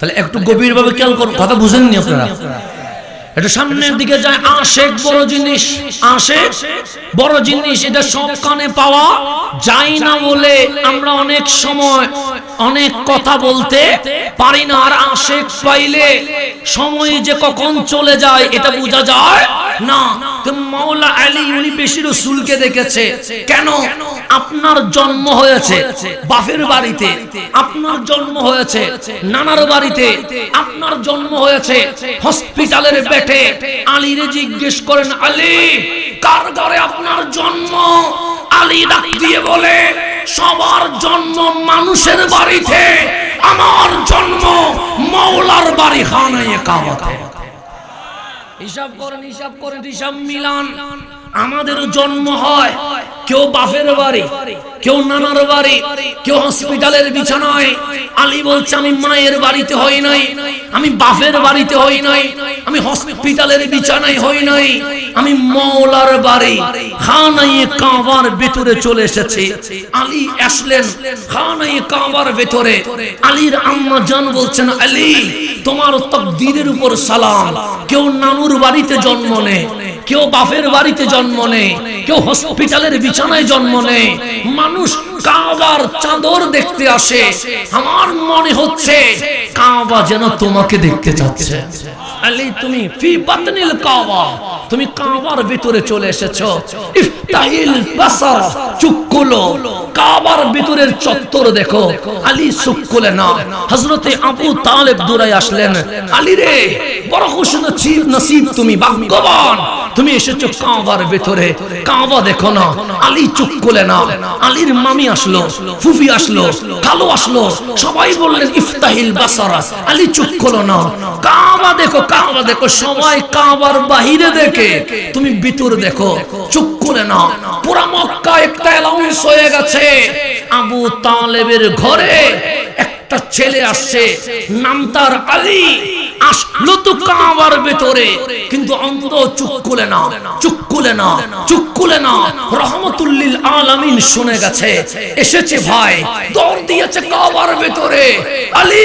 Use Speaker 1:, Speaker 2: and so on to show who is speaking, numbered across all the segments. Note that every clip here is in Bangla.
Speaker 1: তাহলে একটু গভীরভাবে খেয়াল করুন, কথা বুঝেননি আপনারা। এটা সামনের দিকে যায়, আশেক বড় জিনিস, আশেক বড় জিনিস, এটা সব কানে পাওয়া যায় না বলে আমরা অনেক সময় অনেক কথা বলতে পারি না, আর আশেক পাইলে সময় যে কখন চলে যায়, এটা বোঝা যায় না। মাওলা আলী উনি বেশি রসুলকে দেখেছে। কেন? আপনার জন্ম হয়েছে বাড়িতে। আপনার জন্ম হয়েছে নানার বাড়িতে। আপনার জন্ম হয়েছে হসপিটালের বেটে। আলীরে জিজ্ঞেস করেন, আলী, কার ঘরে আপনার জন্ম? আলী ডাক দিয়ে বলে, সবার জন্ম মানুষের বাড়িতে। আমার জন্ম মৌলার বাড়ি খানায় কাবাতে। হিসাব করেন হিসাব করেন হিসাব মিলান। আমাদের জন্ম হয়। কেউ বাপের বাড়ি, কেউ নানার বাড়ি, কেউ হসপিটালের বিছানায়। আলী বলছে, আমি মায়ের বাড়িতে হই নাই, আমি বাপের বাড়িতে হই নাই, আমি হসপিটালের বিছানায় হই নাই, আমি মৌলার বাড়ি খানাইয়ে কাবার ভেতরে চলে এসেছে। আলী আসলেন খানাইয়ে কাবার ভেতরে। আলীর আম্মা জান বলছেন, আলী, তোমার তকদিরের উপর সালাম। কেউ নানুর বাড়িতে জন্ম নেয় কেউ বাপের বাড়িতে জন্ম নেই, কেউ হসপিটালের বিছানায় জন্ম নেই। মানুষ কাবার চাদর দেখতে আসে। আমার মনে হচ্ছে কাবা যেন তোমাকে দেখতে চাচ্ছে। তুমি কাবা। তুমি কাবার ভিতরে চলে এসেছ। ইফতাহিল বাসার চুপ খুলো কাবার ভিতরের চত্বর দেখো। আলী চুপ খুলে না। হযরতে আবু তালেব দূরে আসলেন। আলী রে, বড় খুশি নসিব নসিব তুমি, ভাগ্যবান। তুমি এসেছ কাবার ভেতরে। কাবা দেখো না। আলী চুপ খুলে না। আলীর মামি আসলো, ফুফি আসলো কালো আসলো। সবাই বললেন ইফতাহিল বাসারা আলী চুপ খুলো না। কাবা দেখো কাবা দেখো। সবাই কাবার বাহিরে দেখে তুমি ভিতর দেখো, চুপ খুলে না পুরা মক্কা একটা অ্যালাউন্স হয়ে গেছে। আবু তালেবের ঘরে একটা ছেলে আসছে, নাম তার আলী। আসলো তো কাবার ভেতরে, কিন্তু চুপ খুলে না চুপ খুলে না চুপ খুলে না রহমতুল্লিল আলামিন শুনে গেছে, এসেছে ভাই, দৌড় দিয়েছে কাবার ভেতরে। আলী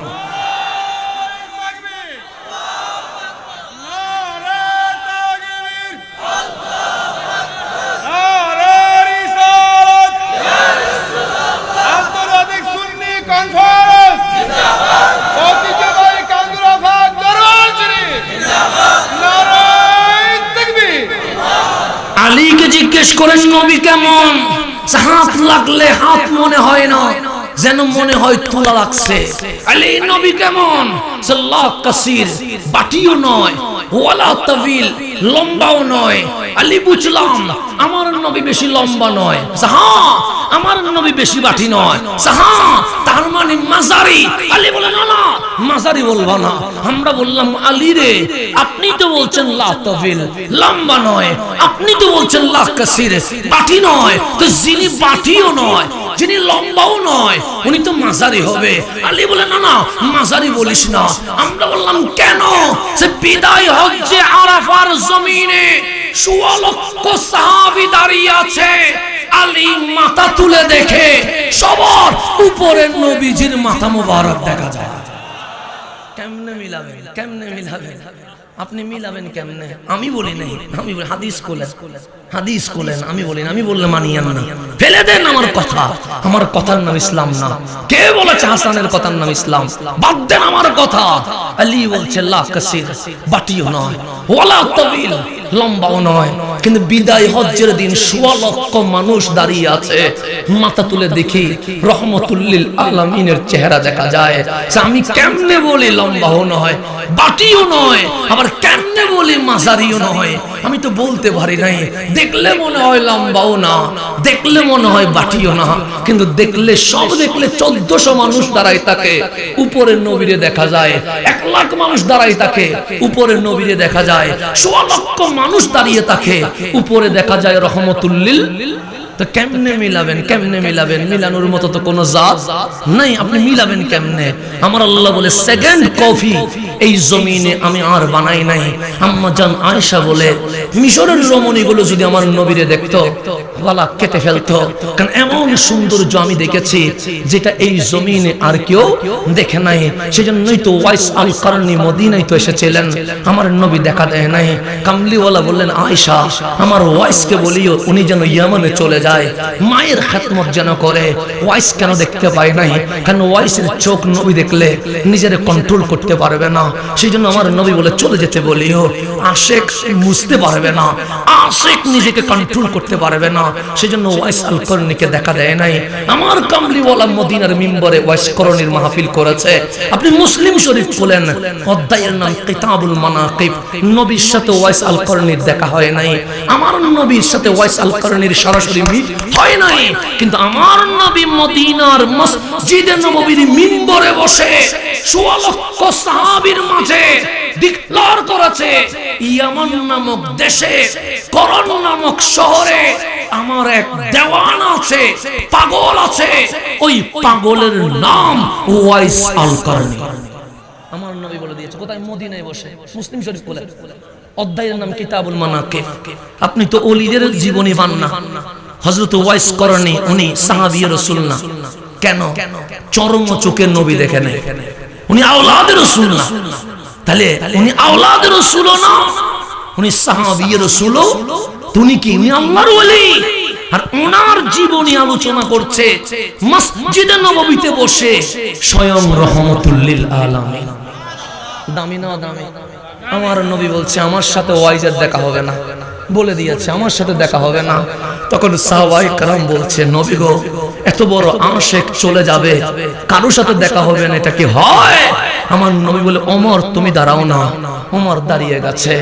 Speaker 1: করেন নবী কেমন? হাত লাগলে হাত মনে হয় না, যেন মনে হয় তোলা লাগছে। লম্বাও নয়। আমার নবী বেশি লম্বা নয়। হ্যাঁ আমার নবী বেশি বাটি নয়। হ্যাঁ তার মানে মাজারি আলী মাজারি বলবা না। আমরা বললাম, আলী রে, আপনি তো বলছেন লা তাবিল লম্বা নয়। আপনি তো বলছেন লা কাসির। বাটি নয়। তো যিনি বাটিও নয়, যিনি লম্বাও নয়, উনি তো মাঝারি হবে। আলী বলে, না না মাঝারি বলিস না। আমরা বললাম, কেন? সে বিদায় হজ্জে আরাফার জমিনে সোয়া লক্ষ সাহাবী দাঁড়িয়ে আছে। আলী মাথা তুলে দেখে সবার উপরে নবীজির মাথা মোবারক দেখা যায়। মিলাবেন? কেমনে মিলাবেন? আপনি মিলাবেন কেমনে? আমি বলি নাই, আমি হাদিস কোলেন হাদিস কোলেন, আমি বলি আমি বললে মানিয়ান না। ফেলে দেন আমার কথা, আমার কথার নাম ইসলাম না। কে বলেছে হাসানের কথার নাম ইসলাম? বাদ দেন আমার কথা। আলী বলছে, লা কাসির, বাটিও নয়, ওয়ালা তাবিল, লম্বাও নয়। কিন্তু বিদায় হজ্জের দিন সোয়া লক্ষ মানুষ দাঁড়িয়ে আছে। মাথা তুলে দেখি রহমতুল্লিল আলমিনের চেহারা দেখা যায়। আমি কেমনে বলি লম্বাও নয়, বাটিও নয়, আবার কেমনে বলি মাঝারিও নয়। আমি তো বলতে পারি নাই, দেখলে মনে হয় লম্বাও না, দেখলে মনে হয় বাটিও না। কিন্তু দেখলে, সব দেখলে চোদ্দশো মানুষ দাঁড়াই তাকে উপরের নবীরে দেখা যায়, এক লাখ মানুষ দাঁড়াই তাকে উপরের নবীরে দেখা যায়, সোয়া লক্ষ মানুষ দাঁড়িয়ে থাকে। উপরে দেখা যায় রহমতুল্লিল। তো কেমনে মিলাবেন কেমনে মিলাবেন? মিলানোর মতো তো কোনো জাত নাই। আপনি মিলাবেন কেমনে? আমার আল্লাহ বলে সেকেন্ড কফি এই জমিনে আমি আর বানাই নাই। আম্মা জান বলে, মিশরের রমণীগুলো যদি আমার নবীরে দেখতো, গলা কেটে ফেলতো। কারণ এমন সৌন্দর্য আমি দেখেছি যেটা এই জমিনে আর কেউ দেখে নাই। সেজন্যই তো ওয়াইস আল কারণী মদিনায় তো এসেছিলেন। আমার নবী দেখা দেয় নাই। কামলিওয়ালা বললেন, আয়েশা, আমার ওয়াইসকে বলিও, উনি যেন ইয়ামানে চলে যায়। মায়ের খেতমত যেন করে। ওয়াইস কেন দেখতে পায় নাই? কারণ ওয়াইসের চোখ নবী দেখলে নিজের কন্ট্রোল করতে পারবে না। সেই জন্য আমার নবী বলে, চলে যেতে বলিও। আশেক বুঝতে পারবে না। আশেক নিজেকে কন্ট্রোল করতে পারবে না। সেই জন্য ওয়াইস আল দেখা দেয় নাই। আমার কামলিওয়ালা মদিনার মিম্বরে ওয়াইস করণীর মাহফিল করেছে। আপনি মুসলিম শরীফ বলেন অধ্যায়ের নাম কিতাবুল মানাকিব। নবীর সাথে ওয়াইস আল দেখা হয় নাই। আমার নবীর সাথে ওয়াইস আল সরাসরি মিট হয় নাই। কিন্তু আমার নবী মদিনার মসজিদে নববীর মিম্বরে বসে সাহাবীর মাঝে ডিক্লার করেছে নামক দেশে করণ নামক শহরে আমার এক দেওয়ান আছে, পাগল আছে, ওই পাগলের নাম ওয়াইস আল আমার নবী বলে দিয়েছে, কোথায়? মদিনায় বসে। মুসলিম শরীফ বলে। অধ্যায়ের নাম কিতাবুল আপনি তো ওলিদের জীবনী পান না। হযরত ওয়াইস করণী উনি সাহাবী রাসূল না কেন? চরম চোখের নবী দেখে নাই উনি আওলাদের রাসূল না। তাহলে উনি আওলাদের রাসূল না। উনি সাহাবী রাসূল। তুমি কি উনি আল্লাহর ওলি? আর ওনার জীবনী আলোচনা করছে, মসজিদে নববীতে বসে স্বয়ং রহমতুল্লিল আলামিন। দামি না, দামি। আমার নবী বলছে, আমার সাথে ওয়াইজের দেখা হবে না। বলে দিয়েছে, আমার সাথে দেখা হবে না। তখন সাহাবাই কারাম বলছে, নবী গো এত বড় আশেক চলে যাবে। কারোর সাথে দেখা হবে না এটা কি হয়? আমার নবী বলে অমর তুমি দাঁড়াও না। ওমর দাঁড়িয়ে গেছে।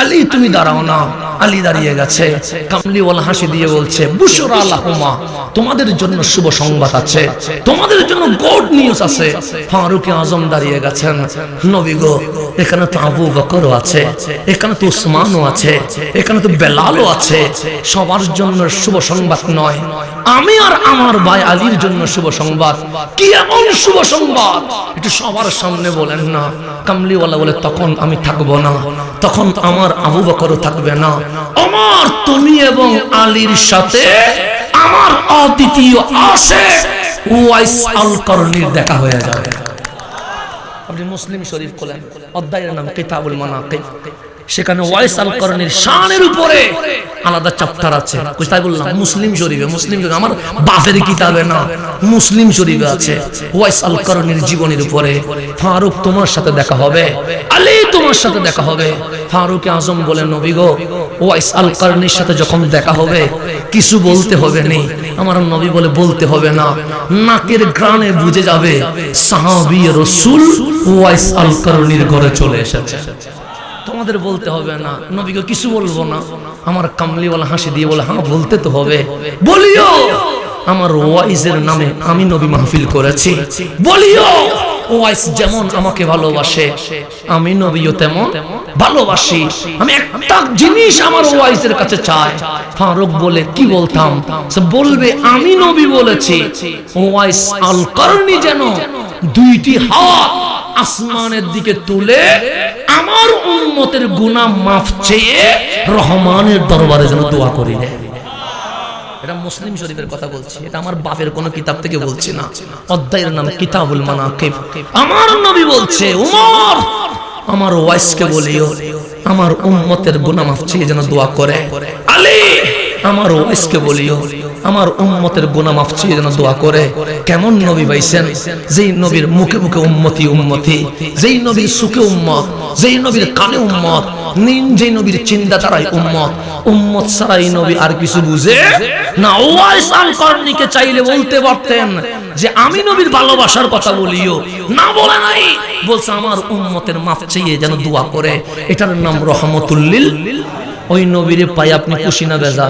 Speaker 1: আলী, তুমি দাঁড়াও না। আলী দাঁড়িয়ে গেছে। কামলিওয়ালা হাসি দিয়ে বলছে বুশর আল্লাহুমা তোমাদের জন্য শুভ সংবাদ আছে। তোমাদের জন্য গুড নিউজ আছে। ফারুক আজম দাঁড়িয়ে গেছেন। নবী গো, এখানে তো আবু বকরও আছে, এখানে তো উসমানও আছে, এখানে তো বেলালও আছে। সবার জন্য শুভ সংবাদ নয়। আমি আর আমার ভাই আলীর জন্য শুভ সংবাদ। কি এমন শুভ সংবাদ? একটু সবার সামনে বলেন না। কামলিওয়ালা বলে, তখন আমি থাকব না। তখন আমার আবু বকরও থাকবে না। আমার তুমি এবং আলীর সাথে আমার অদ্বিতীয় আসে ওয়াইস আল করণীর দেখা হয়ে যাবে। আপনি মুসলিম শরীফ খোলেন। অধ্যায়ের নাম কিতাবুল মানাকিব। সেখানে ওয়াইস আল করণীর শানের উপরে আলাদা চ্যাপ্টার আছে। তাই বললাম, মুসলিম শরীফে মুসলিম শরীফে। আমার বাপের কিতাবে না, মুসলিম শরীফে আছে। ওয়াইস আল করণীর জীবনের উপরে ফারুক তোমার সাথে দেখা হবে। আলী তোমার সাথে দেখা হবে। ফারুক আজম বলে, নবী গো, ওয়াইস আল করণীর সাথে যখন দেখা হবে, কিছু বলতে হবে নেই। আমার নবী বলে, বলতে হবে না। নাকের গ্রানে বুঝে যাবে, সাহাবী রসুল ওয়াইস আল করণীর ঘরে চলে এসেছে। তোমাদের বলতে হবে না। নবীকে কিছু বলব না। আমার কামলিওয়ালা হাসি দিয়ে বলে হ্যাঁ বলতে তো হবে। বলিও, আমার ওয়াইজের নামে আমি নবী মাহফিল করেছি। বলিও ওয়াইস যেমন আমাকে ভালোবাসে, আমি নবীও তেমন ভালোবাসি। আমি একটা জিনিস আমার ওয়াইসের কাছে চাই। ফারুক বলে, কি বলতাম? সে বলবে, আমি নবী বলেছি, ওয়াইস আল করনি যেন দুইটি হাত আসমানের দিকে তুলে আমার উন্মতের গুণা মাফ চেয়ে রহমানের দরবারে যেন দোয়া করি দেয়। এটা মুসলিম শরীফের কথা বলছি, এটা আমার বাপের কোন কিতাব থেকে বলছি না। অধ্যায়ের নাম কিতাবুল মানাকিব। আমার নবী বলছে, উমর, আমার ওয়াইসকে বলিও, আমার উম্মতের গুনাহ মাফ চেয়ে যেন দোয়া করে। আমার ওয়াইসকে বলিও, আমার উম্মতের গুনাহ মাফ চেয়ে যেন দোয়া করে। কেমন নবী পাইছেন? যেই নবীর মুখে মুখে উম্মতি উম্মতি। যেই নবীর সুখে উম্মত, যেই নবীর কানে উম্মত, নিন যেই নবীর চিন্তা ছাড়াই উম্মত উম্মত ছাড়াই নবী আর কিছু বুঝে না। ওয়াইস আল করনিকে চাইলে বলতে পারতেন যে, আমি নবীর ভালোবাসার কথা বলিও। না বলে নাই। বলছে, আমার উম্মতের মাফ চেয়ে যেন দোয়া করে। এটার নাম রহমতুল্লিল। ওই নবীরে পাই আপনি খুশি না বেজা